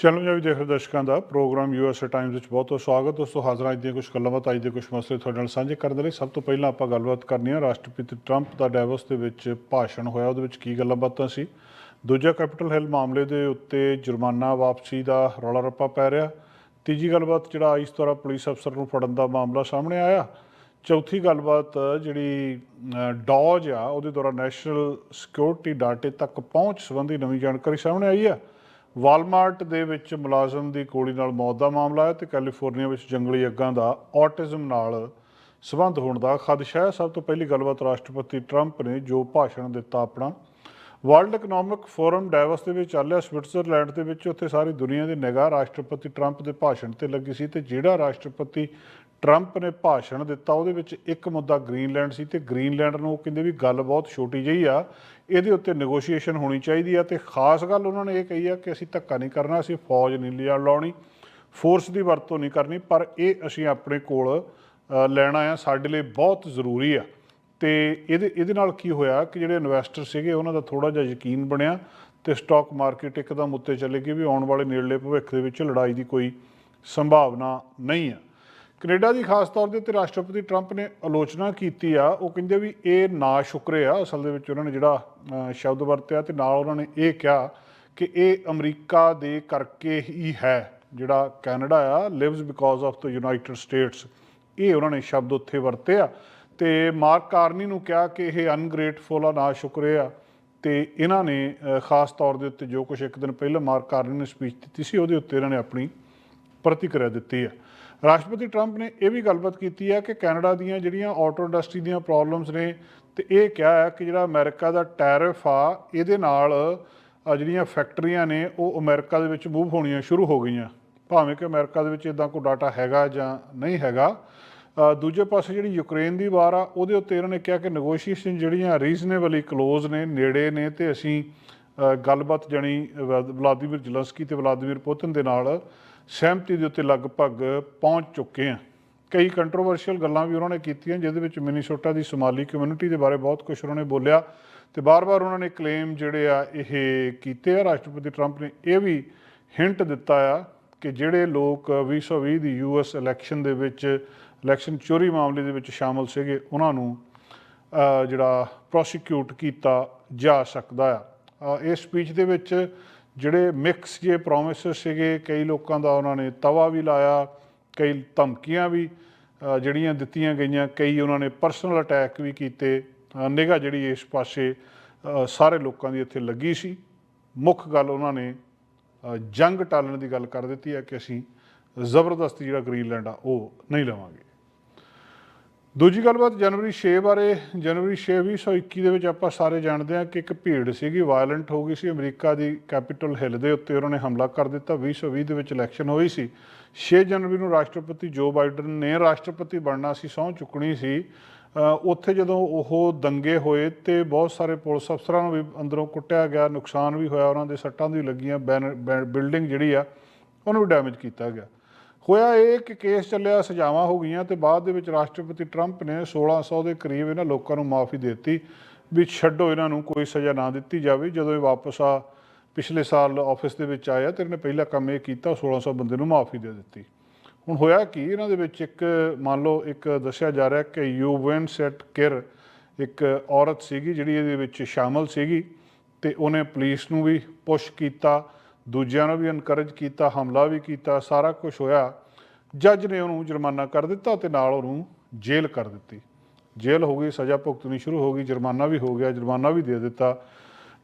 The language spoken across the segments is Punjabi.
ਚੈਨਲ ਪੰਜਾਬੀ ਦੇਖ ਰਹੇ ਦਰਸ਼ਕਾਂ ਦਾ ਪ੍ਰੋਗਰਾਮ ਯੂਐਸਏ ਟਾਈਮਸ ਵਿੱਚ ਬਹੁਤ ਬਹੁਤ ਸਵਾਗਤ। ਦੋਸਤੋ, ਹਾਜ਼ਰ ਹਾਂ ਅੱਜ ਦੀਆਂ ਕੁਝ ਗੱਲਾਂ ਅੱਜ ਦੇ ਕੁਝ ਮਸਲੇ ਤੁਹਾਡੇ ਨਾਲ ਸਾਂਝੇ ਕਰਨ ਦੇ ਲਈ। ਸਭ ਤੋਂ ਪਹਿਲਾਂ ਆਪਾਂ ਗੱਲਬਾਤ ਕਰਨੀ ਹੈ ਰਾਸ਼ਟਰਪਤੀ ਟਰੰਪ ਦਾ ਡੈਵੋਸ ਦੇ ਵਿੱਚ ਭਾਸ਼ਣ ਹੋਇਆ। ਉਹਦੇ ਵਿੱਚ ਕੀ ਗੱਲਾਂ ਬਾਤਾਂ ਸੀ? ਦੂਜਾ ਕੈਪੀਟਲ ਹਿਲ ਮਾਮਲੇ ਦੇ ਉੱਤੇ ਜੁਰਮਾਨਾ ਵਾਪਸੀ ਦਾ ਰੌਲਾ ਰੱਪਾ ਪੈ ਰਿਹਾ। ਤੀਜੀ ਗੱਲਬਾਤ, ਜਿਹੜਾ ਇਸ ਤਰ੍ਹਾਂ ਪੁਲਿਸ ਅਫਸਰ ਨੂੰ ਫੜਨ ਦਾ ਮਾਮਲਾ ਸਾਹਮਣੇ ਆਇਆ। ਚੌਥੀ ਗੱਲਬਾਤ, ਜਿਹੜੀ ਡੌਜ ਆ, ਉਹਦੇ ਦੁਆਰਾ ਨੈਸ਼ਨਲ ਸਿਕਿਉਰਿਟੀ ਡਾਟੇ ਤੱਕ ਪਹੁੰਚ ਸੰਬੰਧੀ ਨਵੀਂ ਜਾਣਕਾਰੀ ਸਾਹਮਣੇ ਆਈ ਆ। ਵਾਲਮਾਰਟ ਦੇ ਵਿੱਚ ਮੁਲਾਜ਼ਮ ਦੀ ਗੋਲੀ ਨਾਲ ਮੌਤ ਦਾ ਮਾਮਲਾ ਹੈ ਤੇ ਕੈਲੀਫੋਰਨੀਆ ਵਿੱਚ ਜੰਗਲੀ ਅੱਗਾਂ ਦਾ ਔਟਿਜ਼ਮ ਨਾਲ ਸੰਬੰਧ ਹੋਣ ਦਾ ਖਦਸ਼ਾ ਹੈ। ਸਭ ਤੋਂ ਪਹਿਲੀ ਗੱਲਬਾਤ ਰਾਸ਼ਟਰਪਤੀ ਟਰੰਪ ਨੇ ਜੋ ਭਾਸ਼ਣ ਦਿੱਤਾ ਆਪਣਾ। ਵਰਲਡ ਇਕਨੋਮਿਕ ਫੋਰਮ ਡੈਵਸ ਦੇ ਵਿੱਚ ਚੱਲਿਆ। ਸਵਿਟਜ਼ਰਲੈਂਡ ਦੇ ਵਿੱਚ ਉੱਥੇ ਸਾਰੀ ਦੁਨੀਆ ਦੀ ਨਿਗਾਹ ਰਾਸ਼ਟਰਪਤੀ ਟਰੰਪ ਦੇ ਭਾਸ਼ਣ ਤੇ ਲੱਗੀ ਸੀ ਤੇ ਜਿਹੜਾ ਰਾਸ਼ਟਰਪਤੀ ਟਰੰਪ ਨੇ ਭਾਸ਼ਣ ਦਿੱਤਾ, ਉਹਦੇ ਵਿੱਚ ਇੱਕ ਮੁੱਦਾ ਗ੍ਰੀਨਲੈਂਡ ਸੀ ਤੇ ਗ੍ਰੀਨਲੈਂਡ ਨੂੰ ਉਹ ਕਹਿੰਦੇ ਵੀ ਗੱਲ ਬਹੁਤ ਛੋਟੀ ਜਿਹੀ ਆ, ਇਹਦੇ ਉੱਤੇ ਨੈਗੋਸ਼ੀਏਸ਼ਨ ਹੋਣੀ ਚਾਹੀਦੀ ਆ ਤੇ ਖਾਸ ਗੱਲ ਉਹਨਾਂ ਨੇ ਇਹ ਕਹੀ ਆ ਕਿ ਅਸੀਂ ਧੱਕਾ ਨਹੀਂ ਕਰਨਾ, ਅਸੀਂ ਫੌਜ ਨਹੀਂ ਲਿਆ ਲਾਉਣੀ ਫੋਰਸ ਦੀ ਵਰਤੋਂ ਨਹੀਂ ਕਰਨੀ, ਪਰ ਇਹ ਅਸੀਂ ਆਪਣੇ ਕੋਲ ਲੈਣਾ ਆ, ਸਾਡੇ ਲਈ ਬਹੁਤ ਜ਼ਰੂਰੀ ਆ। ਤੇ ਇਹਦੇ ਇਹਦੇ ਨਾਲ ਕੀ ਹੋਇਆ ਕਿ ਜਿਹੜੇ ਇਨਵੈਸਟਰ ਸੀਗੇ, ਉਹਨਾਂ ਦਾ ਥੋੜਾ ਜਿਹਾ ਯਕੀਨ ਬਣਿਆ ਤੇ ਸਟਾਕ ਮਾਰਕੀਟ ਇੱਕਦਮ ਉੱਤੇ ਚਲੇ ਗਈ ਵੀ ਆਉਣ ਵਾਲੇ ਨੇੜਲੇ ਭਵਿੱਖ ਦੇ ਵਿੱਚ ਲੜਾਈ ਦੀ ਕੋਈ ਸੰਭਾਵਨਾ ਨਹੀਂ ਆ। ਕੈਨੇਡਾ ਦੀ ਖਾਸ ਤੌਰ ਦੇ ਉੱਤੇ ਰਾਸ਼ਟਰਪਤੀ ਟਰੰਪ ਨੇ ਆਲੋਚਨਾ ਕੀਤੀ ਆ, ਉਹ ਕਹਿੰਦੇ ਵੀ ਇਹ ਨਾ ਸ਼ੁਕਰੇ ਆ, ਅਸਲ ਦੇ ਵਿੱਚ ਉਹਨਾਂ ਨੇ ਜਿਹੜਾ ਸ਼ਬਦ ਵਰਤਿਆ ਤੇ ਨਾਲ ਉਹਨਾਂ ਨੇ ਇਹ ਕਿਹਾ ਕਿ ਇਹ ਅਮਰੀਕਾ ਦੇ ਕਰਕੇ ਹੀ ਹੈ, ਜਿਹੜਾ ਕੈਨੇਡਾ ਆ lives because of the United States ਇਹ ਉਹਨਾਂ ਨੇ ਸ਼ਬਦ ਉੱਥੇ ਵਰਤੇ ਆ ਤੇ ਮਾਰਕ ਕਾਰਨੀ ਨੂੰ ਕਿਹਾ ਕਿ ਇਹ ਅਨਗ੍ਰੇਟਫੁਲ ਆ, ਨਾ ਸ਼ੁਕਰੇ ਆ। ਤੇ ਇਹਨਾਂ ਨੇ ਖਾਸ ਤੌਰ ਦੇ ਉੱਤੇ ਜੋ ਕੁਝ ਇੱਕ ਦਿਨ ਪਹਿਲਾਂ ਮਾਰਕ ਕਾਰਨੀ ਨੇ ਸਪੀਚ ਦਿੱਤੀ ਸੀ, ਉਹਦੇ ਉੱਤੇ ਇਹਨਾਂ ਨੇ ਆਪਣੀ ਪ੍ਰਤੀਕਿਰਿਆ ਦਿੱਤੀ ਹੈ ਰਾਸ਼ਟਰਪਤੀ ਟਰੰਪ ਨੇ ਇਹ ਵੀ ਗੱਲਬਾਤ ਕੀਤੀ ਹੈ ਕਿ ਕੈਨੇਡਾ ਦੀਆਂ ਜਿਹੜੀਆਂ ਆਟੋ ਇੰਡਸਟਰੀ ਦੀਆਂ ਪ੍ਰੋਬਲਮਸ ਨੇ, ਤੇ ਇਹ ਕਿਹਾ ਹੈ ਕਿ ਜਿਹੜਾ ਅਮਰੀਕਾ ਦਾ ਟੈਰਿਫ ਆ, ਇਹਦੇ ਨਾਲ ਜਿਹੜੀਆਂ ਫੈਕਟਰੀਆਂ ਨੇ, ਉਹ ਅਮਰੀਕਾ ਦੇ ਵਿੱਚ ਮੂਵ ਹੋਣੀਆਂ ਸ਼ੁਰੂ ਹੋ ਗਈਆਂ। ਭਾਵੇਂ ਕਿ ਅਮਰੀਕਾ ਦੇ ਵਿੱਚ ਇਦਾਂ ਕੋਈ ਡਾਟਾ ਹੈਗਾ ਜਾਂ ਨਹੀਂ ਹੈਗਾ। ਦੂਜੇ ਪਾਸੇ ਜਿਹੜੀ ਯੂਕਰੇਨ ਦੀ ਵਾਰ ਆ, ਉਹਦੇ ਉੱਤੇ ਇਹਨਾਂ ਨੇ ਕਿਹਾ ਕਿ ਨੈਗੋਸ਼ੀਏਸ਼ਨ ਜਿਹੜੀਆਂ ਰੀਜ਼ਨੇਬਲੀ ਕਲੋਜ਼ ਨੇ, ਨੇੜੇ ਨੇ, ਤੇ ਅਸੀਂ ਗੱਲਬਾਤ ਜਣੀ ਵਲਾਦੀਮੀਰ ਜ਼ਲੰਸਕੀ ਤੇ ਵਲਾਦੀਮੀਰ ਪੁਤਿਨ ਦੇ ਨਾਲ ਸਹਿਮਤੀ ਦੇ ਉੱਤੇ ਲਗਭਗ ਪਹੁੰਚ ਚੁੱਕੇ ਆ ਕਈ ਕੰਟਰੋਵਰਸ਼ੀਅਲ ਗੱਲਾਂ ਵੀ ਉਹਨਾਂ ਨੇ ਕੀਤੀਆਂ, ਜਿਹਦੇ ਵਿੱਚ ਮਿਨੀਸੋਟਾ ਦੀ ਸੋਮਾਲੀ ਕਮਿਊਨਿਟੀ ਦੇ ਬਾਰੇ ਬਹੁਤ ਕੁਝ ਉਹਨਾਂ ਨੇ ਬੋਲਿਆ ਤੇ ਬਾਰ-ਬਾਰ ਉਹਨਾਂ ਨੇ ਕਲੇਮ ਜਿਹੜੇ ਆ ਇਹ ਕੀਤੇ ਆ। ਰਾਸ਼ਟਰਪਤੀ ਟਰੰਪ ਨੇ ਇਹ ਵੀ ਹਿੰਟ ਦਿੱਤਾ ਆ ਕਿ ਜਿਹੜੇ ਲੋਕ 2020 ਦੀ ਯੂਐਸ ਇਲੈਕਸ਼ਨ ਦੇ ਵਿੱਚ ਇਲੈਕਸ਼ਨ ਚੋਰੀ ਮਾਮਲੇ ਦੇ ਵਿੱਚ ਸ਼ਾਮਲ ਸੀਗੇ, ਉਹਨਾਂ ਨੂੰ ਜਿਹੜਾ ਪ੍ਰੋਸੀਕਿਊਟ ਕੀਤਾ ਜਾ ਸਕਦਾ ਆ। ਇਸ ਸਪੀਚ ਦੇ ਵਿੱਚ ਜਿਹੜੇ ਮਿਕਸ ਜੇ ਪ੍ਰੋਮਿਸਸ ਸੀਗੇ ਕਈ ਲੋਕਾਂ ਦਾ ਉਹਨਾਂ ਨੇ ਤਵਾ ਵੀ ਲਾਇਆ ਕਈ ਧਮਕੀਆਂ ਵੀ ਜਿਹੜੀਆਂ ਦਿੱਤੀਆਂ ਗਈਆਂ ਕਈ ਉਹਨਾਂ ਨੇ ਪਰਸਨਲ ਅਟੈਕ ਵੀ ਕੀਤੇ ਅ, ਨਿਗਾਹ ਜਿਹੜੀ ਇਸ ਪਾਸੇ ਸਾਰੇ ਲੋਕਾਂ ਦੀ ਇੱਥੇ ਲੱਗੀ ਸੀ। ਮੁੱਖ ਗੱਲ ਉਹਨਾਂ ਨੇ ਜੰਗ ਟਾਲਣ ਦੀ ਗੱਲ ਕਰ ਦਿੱਤੀ ਹੈ ਕਿ ਅਸੀਂ ਜ਼ਬਰਦਸਤੀ ਜਿਹੜਾ ਗ੍ਰੀਨਲੈਂਡ ਆ ਉਹ ਨਹੀਂ ਲਵਾਂਗੇ। ਦੂਜੀ ਗੱਲਬਾਤ, ਜਨਵਰੀ 6 ਬਾਰੇ, ਜਨਵਰੀ 6 2021 ਦੇ ਵਿੱਚ ਆਪਾਂ ਸਾਰੇ ਜਾਣਦੇ ਹਾਂ ਕਿ ਇੱਕ ਭੀੜ ਸੀਗੀ, ਵਾਇਲੈਂਟ ਹੋ ਗਈ ਸੀ, ਅਮਰੀਕਾ ਦੀ ਕੈਪੀਟਲ ਹਿੱਲ ਦੇ ਉੱਤੇ ਉਹਨਾਂ ਨੇ ਹਮਲਾ ਕਰ ਦਿੱਤਾ 2020 ਦੇ ਵਿੱਚ ਇਲੈਕਸ਼ਨ ਹੋਈ ਸੀ। 6 ਜਨਵਰੀ ਨੂੰ ਰਾਸ਼ਟਰਪਤੀ ਜੋ ਬਾਈਡਨ ਨੇ ਰਾਸ਼ਟਰਪਤੀ ਬਣਨਾ ਸੀ, ਸਹੁੰ ਚੁੱਕਣੀ ਸੀ ਉੱਥੇ ਜਦੋਂ ਉਹ ਦੰਗੇ ਹੋਏ ਤੇ ਬਹੁਤ ਸਾਰੇ ਪੁਲਿਸ ਅਫਸਰਾਂ ਨੂੰ ਵੀ ਅੰਦਰੋਂ ਕੁੱਟਿਆ ਗਿਆ, ਨੁਕਸਾਨ ਵੀ ਹੋਇਆ, ਉਹਨਾਂ ਦੇ ਸੱਟਾਂ ਵੀ ਲੱਗੀਆਂ ਬੈਨਰ- ਬੈ- ਬਿਲਡਿੰਗ ਜਿਹੜੀ ਆ, ਉਹਨੂੰ ਵੀ ਡੈਮੇਜ ਕੀਤਾ ਗਿਆ। ਹੋਇਆ ਇਹ ਕਿ ਕੇਸ ਚੱਲਿਆ, ਸਜ਼ਾਵਾਂ ਹੋ ਗਈਆਂ ਤੇ ਬਾਅਦ ਦੇ ਵਿੱਚ ਰਾਸ਼ਟਰਪਤੀ ਟਰੰਪ ਨੇ 1600 ਦੇ ਕਰੀਬ ਇਹਨਾਂ ਲੋਕਾਂ ਨੂੰ ਮਾਫੀ ਦੇ ਦਿੱਤੀ ਵੀ ਛੱਡੋ ਇਹਨਾਂ ਨੂੰ, ਕੋਈ ਸਜ਼ਾ ਨਾ ਦਿੱਤੀ ਜਾਵੇ। ਜਦੋਂ ਇਹ ਵਾਪਸ ਆ ਪਿਛਲੇ ਸਾਲ ਆਫਿਸ ਦੇ ਵਿੱਚ ਆਇਆ ਤੇ ਇਹਨੇ ਪਹਿਲਾ ਕੰਮ ਇਹ ਕੀਤਾ 1600 ਬੰਦੇ ਨੂੰ ਮਾਫੀ ਦੇ ਦਿੱਤੀ। ਹੁਣ ਹੋਇਆ ਕੀ? ਇਹਨਾਂ ਦੇ ਵਿੱਚ ਇੱਕ, ਮੰਨ ਲਓ ਇੱਕ ਦੱਸਿਆ ਜਾ ਰਿਹਾ ਕਿ ਯੂਵਨ ਸੈਟ ਕਿਰ ਇੱਕ ਔਰਤ ਸੀਗੀ ਜਿਹੜੀ ਇਹਦੇ ਵਿੱਚ ਸ਼ਾਮਲ ਸੀਗੀ ਤੇ ਉਹਨੇ ਪੁਲਿਸ ਨੂੰ ਵੀ ਪੁਸ਼ ਕੀਤਾ। ਦੂਜਿਆਂ ਨੂੰ ਵੀ ਇਨਕਰੇਜ ਕੀਤਾ, ਹਮਲਾ ਵੀ ਕੀਤਾ, ਸਾਰਾ ਕੁਝ ਹੋਇਆ। ਜੱਜ ਨੇ ਉਹਨੂੰ ਜੁਰਮਾਨਾ ਕਰ ਦਿੱਤਾ ਤੇ ਨਾਲ ਉਹਨੂੰ ਜੇਲ੍ਹ ਕਰ ਦਿੱਤੀ। ਜੇਲ੍ਹ ਹੋ ਗਈ, ਸਜ਼ਾ ਭੁਗਤਣੀ ਸ਼ੁਰੂ ਹੋ ਗਈ, ਜੁਰਮਾਨਾ ਵੀ ਹੋ ਗਿਆ, ਜੁਰਮਾਨਾ ਵੀ ਦੇ ਦਿੱਤਾ।